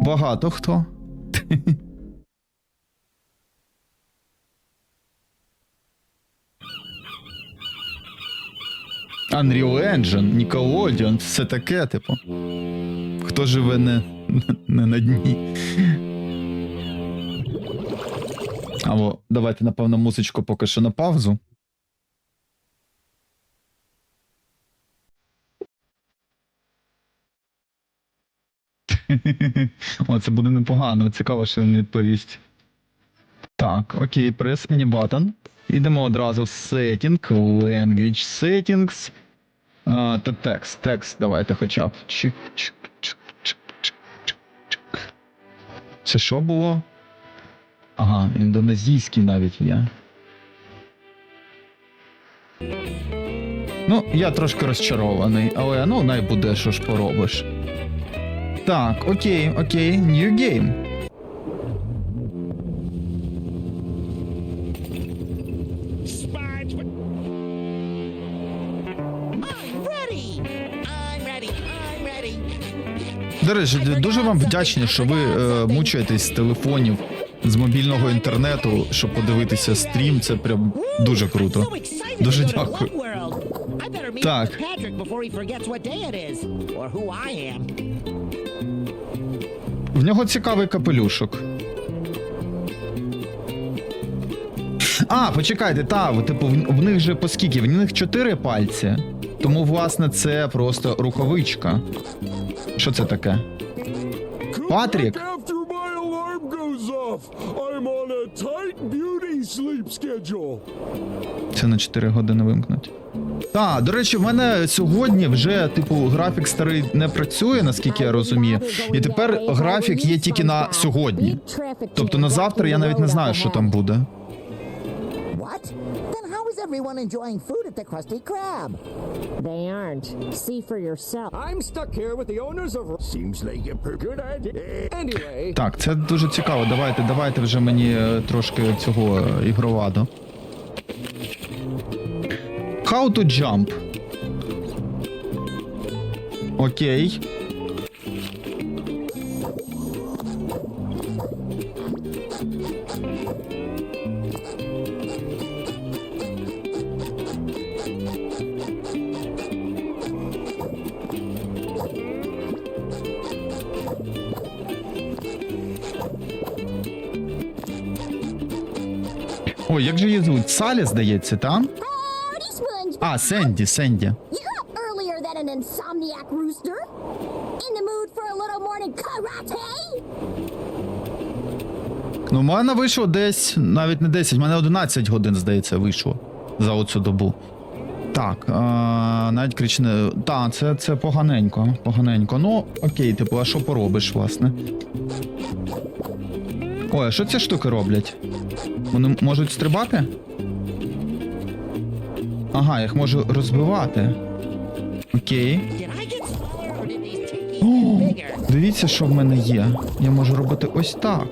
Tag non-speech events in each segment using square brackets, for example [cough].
Багато хто. Unreal Engine, Nickelodeon, все таке, типу. Хто живе не, не на дні. Або давайте, напевно, музичку поки що на паузу. О, це буде непогано. Цікаво, що він відповість. Так, окей, press any button. Ідемо одразу в setting, language settings. А, та текст, текст, давайте хоча б. Це що було? Ага, індонезійський навіть є. Ну, я трошки розчарований, але ну най буде, що ж поробиш. Так, окей, окей, new game. Sponge. I'm ready. I'm ready. До речі, дуже вам вдячні, що ви е, мучаєтесь з телефонів, з мобільного інтернету, щоб подивитися стрім. Це прям дуже круто. Дуже дякую. Так. В нього цікавий капелюшок. А, почекайте, та, типу, в, них же по скільки? В них чотири пальці. Тому, власне, це просто рукавичка. Що це таке? Патрік? Це на 4 години вимкнуть. Так, до речі, в мене сьогодні вже, типу, графік старий не працює, наскільки я розумію. І тепер графік є тільки на сьогодні. Тобто на завтра я навіть не знаю, що там буде. Everyone enjoying food at the Krusty Krab? They aren't. See for yourself. I'm stuck here with the owners of. Seems like a good idea. Anyway, Так, це дуже цікаво. Давайте, давайте вже мені е, трошки цього е, ігровадо. How to jump. Окей. Ой, як же її звуть? Салі, здається, там? А, Сенді, Сенді. Earlier than an insomniac rooster? In the mood for a little morning karate? Ну, в мене вийшло десь, навіть не 10, в мене 11 годин, здається, вийшло за оцю добу. Так, а, навіть кричне. Так, це, це поганенько, поганенько. Ну, окей, типу, а що поробиш, власне? Ой, а що ці штуки роблять? Вони можуть стрибати? Ага, я їх можу розбивати. Окей. О, дивіться, що в мене є. Я можу робити ось так.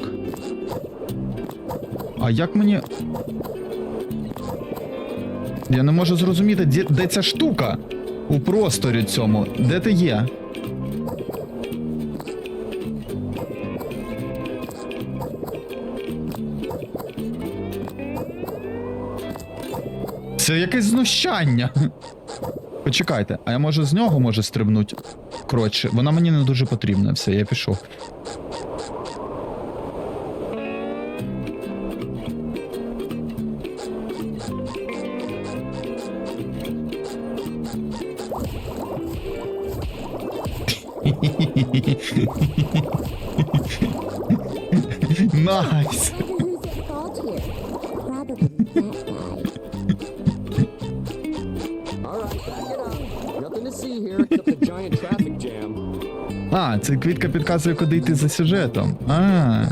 А як мені. Я не можу зрозуміти, де, де ця штука у просторі цьому. Де ти є? Це якесь знущання. Почекайте, а я можу з нього може стрибнути? Коротше, вона мені не дуже потрібна. Все, я пішов. А, це квітка підказує, куди йти за сюжетом. А.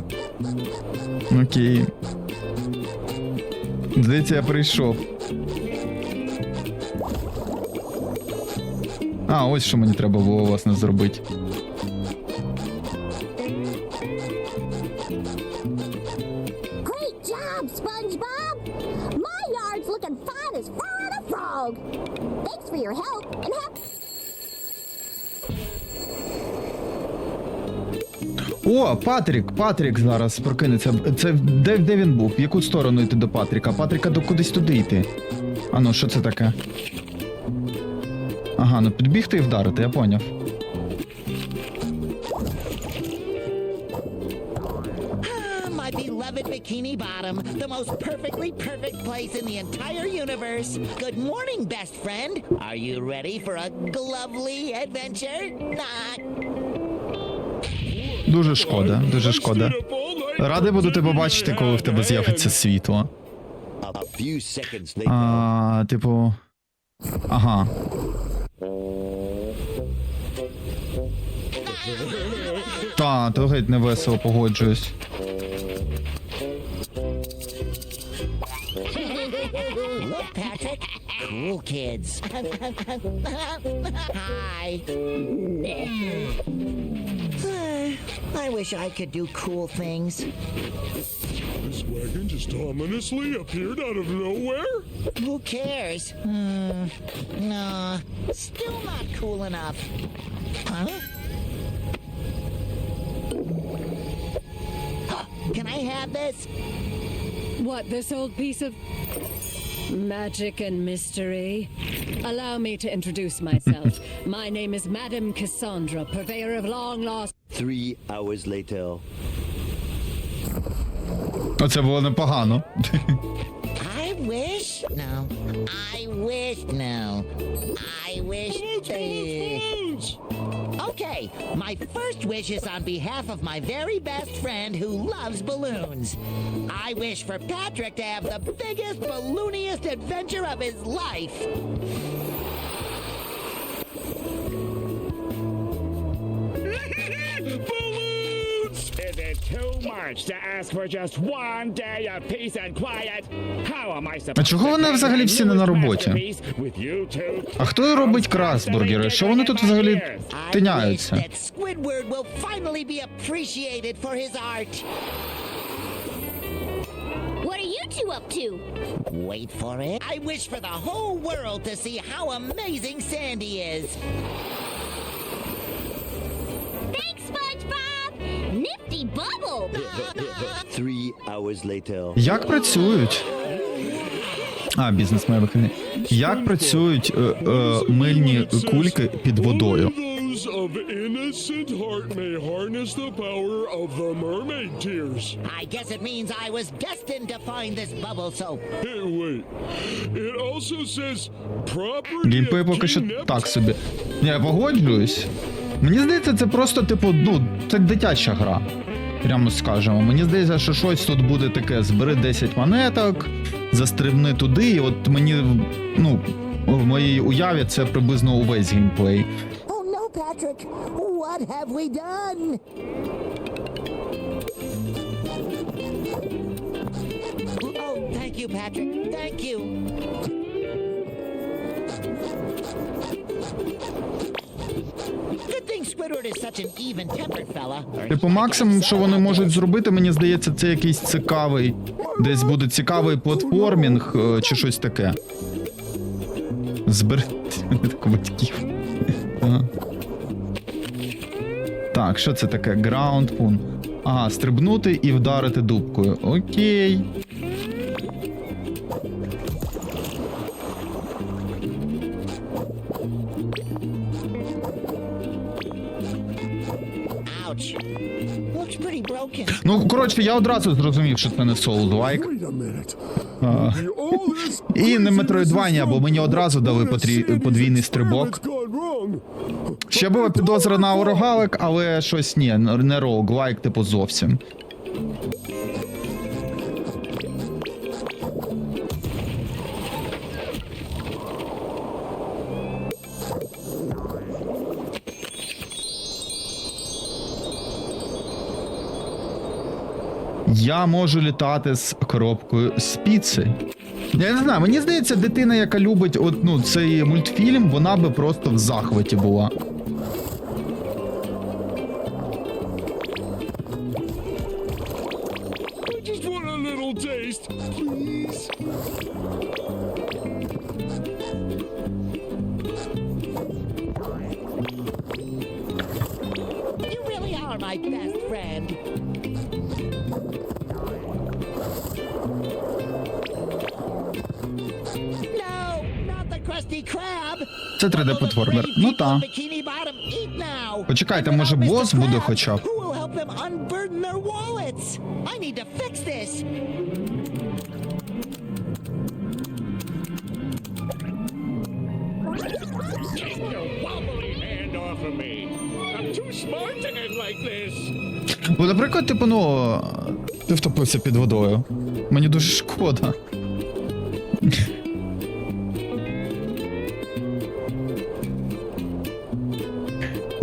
Окей. Здається, я прийшов. А, ось що мені треба було власне зробити. Great job, SpongeBob! My yard's looking fine as fur on a frog. Thanks for your help and have О, Патрік, Патрік зараз прокинеться. Це де, де він був? В яку сторону йти до Патріка? Патріка до кудись туди йти. А ну, що це таке? Ага, ну підбігти і вдарити, я поняв. Ah, my beloved Bikini Bottom, the most perfectly perfect place in the entire universe. Good morning, best friend. Are you ready for a glovely adventure? Not. Дуже шкода, дуже шкода. Радий буду тебе бачити, коли в тебе з'явиться світло. А, типу. Ага. Та, то геть не весело погоджуюсь. Look, Patrick. Cool kids. Hi. I wish I could do cool things. This wagon just ominously appeared out of nowhere? Who cares? Hmm. Nah. Still not cool enough. Huh? [gasps] Can I have this? What, this old piece of magic and mystery? Allow me to introduce myself. [laughs] My name is Madame Cassandra, purveyor of long lost. Three hours later. Оце було непогано. I wish? No. I wish? No. I wish. Balloons! Okay, my first wish is on behalf of my very best friend who loves balloons. I wish for Patrick to have the biggest, ballooniest adventure of his life. А чого to вони взагалі всі не на роботі? masterpiece with you two А хто робить красбургери? Що вони тут взагалі тиняються? Squidward will finally be appreciated for his art. What are you two up to? Wait for it. I wish for the whole world to see how amazing Sandy is. Як працюють? А, бізнес має вихідний. Як працюють е, е, мильні кульки під водою? Of innocent heart may harness the power of the mermaid tears. I guess it means I was destined to find this bubble soap. Hey, wait. It also says property Геймплей поки що так собі. Я погоджуюсь. Мені здається, це просто, типу, ну, це дитяча гра. Прямо скажемо. Мені здається, що щось тут буде таке: збери 10 монеток, застрибни туди, і от мені, ну, в моїй уяві це приблизно увесь геймплей. Oh no, Patrick! What have we done? Oh, thank you, Patrick. Thank you. Типу, максимум, що вони можуть зробити, мені здається, це якийсь цікавий. Десь буде цікавий платформінг е, чи щось таке. Зберегти [laughs] батьків. Так, що це таке? Пун. Ага, стрибнути і вдарити дубкою. Окей. Ну, коротше, я одразу зрозумів, що це не Souls-like. І не метроїдвання, бо мені одразу дали потрі- подвійний стрибок. Ще була підозра на рогалик, але щось ні, не роуглайк, типу, зовсім. Я можу літати з коробкою з піци. Я не знаю, мені здається, дитина, яка любить от, ну, цей мультфільм, вона би просто в захваті була. Це 3D-платформер. Ну та. Почекайте, може, бос буде хоча б? Бо, наприклад, типу, ну, ти втопився під водою. Мені дуже шкода.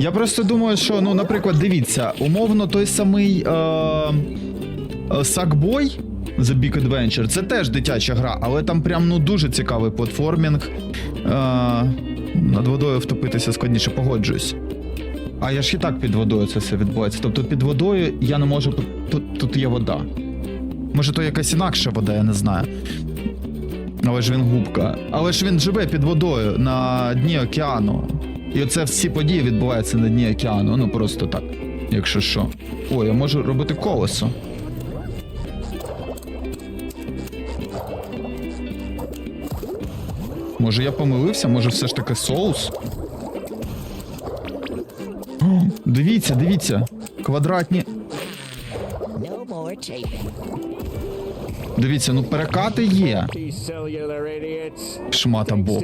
Я просто думаю, що, ну, наприклад, дивіться, умовно, той самий е, е, Сакбой The Big Adventure, це теж дитяча гра, але там прям ну дуже цікавий платформінг. Е, над водою втопитися складніше, погоджуюсь. А я ж і так під водою це все відбувається. Тобто під водою я не можу. Тут, тут є вода. Може, то якась інакша вода, я не знаю. Але ж він губка. Але ж він живе під водою на дні океану. І оце всі події відбуваються на дні океану. Ну просто так. Якщо що. О, я можу робити колесо. Може я помилився, може все ж таки соус? О, дивіться, дивіться. Квадратні. Дивіться, ну перекати є. Шмата Боб.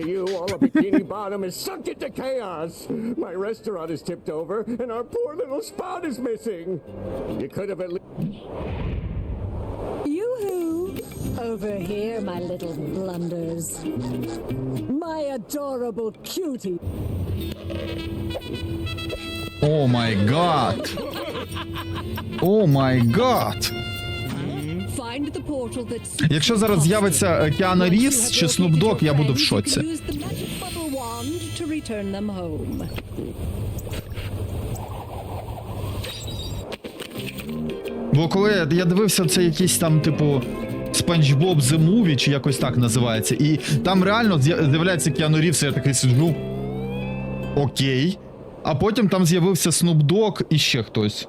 Of Bikini Bottom is sunk into chaos. My restaurant is tipped over, and our poor little spot is missing. You could have at least. Yoo-hoo! Over here, my little blunders. My adorable cutie. О май гад. О май гад. Find the portal that Якщо зараз з'явиться е, Кіану чи Снупдог, я буду в шоці. Wand to return them home. Бо коли я- дивився, це якийсь там, типу, Спанч Боб The Movie, чи якось так називається, і там реально з'являється Кіану Рівз, і я такий сиджу. Окей. А потім там з'явився Снуп Дог і ще хтось.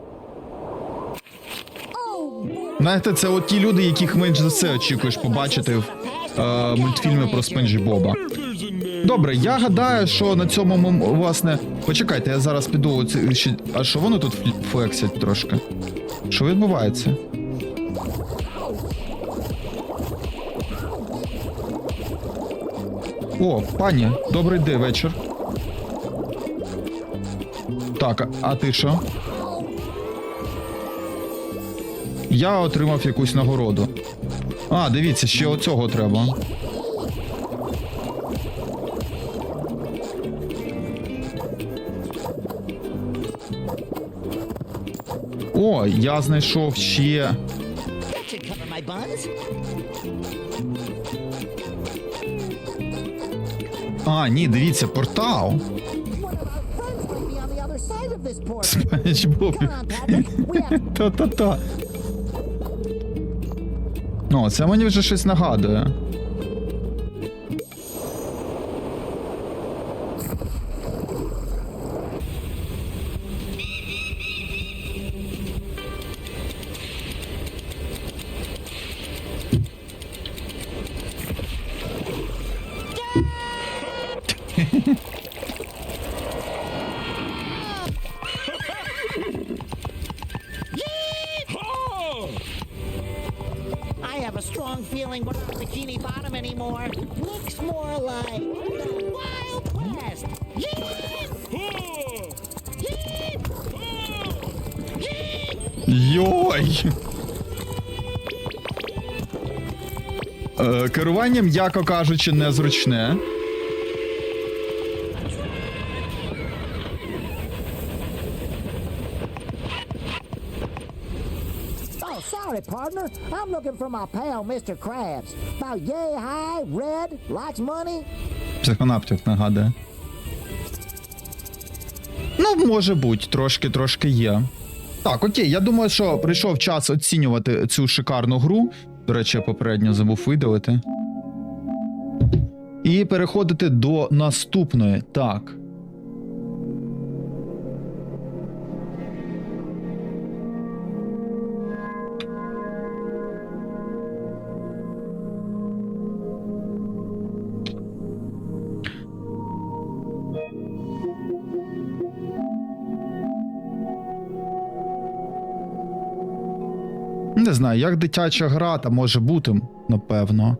Знаєте, це от ті люди, яких менш за все очікуєш побачити в е, мультфільмі про Спанч Боба. Добре, я гадаю, що на цьому ми, власне. Почекайте, я зараз піду. А що воно тут флексять трошки? Що відбувається? О, пані, добрий день вечір. Так, а ти що? Я отримав якусь нагороду. А, дивіться, ще оцього треба. О, я знайшов ще. А, ні, дивіться, портал. Спанч Боб. Та-та-та. О, це мені вже щось нагадує. Anymore. Looks more like the Wild West. Йой! Е, керування, м'яко кажучи, незручне. Sorry, partner. I'm looking for my pal, Mr. Krabs. About yay high, red, likes money. Психонаптик нагадує. Ну, може бути, трошки-трошки є. Так, окей, я думаю, що прийшов час оцінювати цю шикарну гру. До речі, я попередньо забув видалити. І переходити до наступної. Так. Не знаю, як дитяча гра, та може бути, напевно.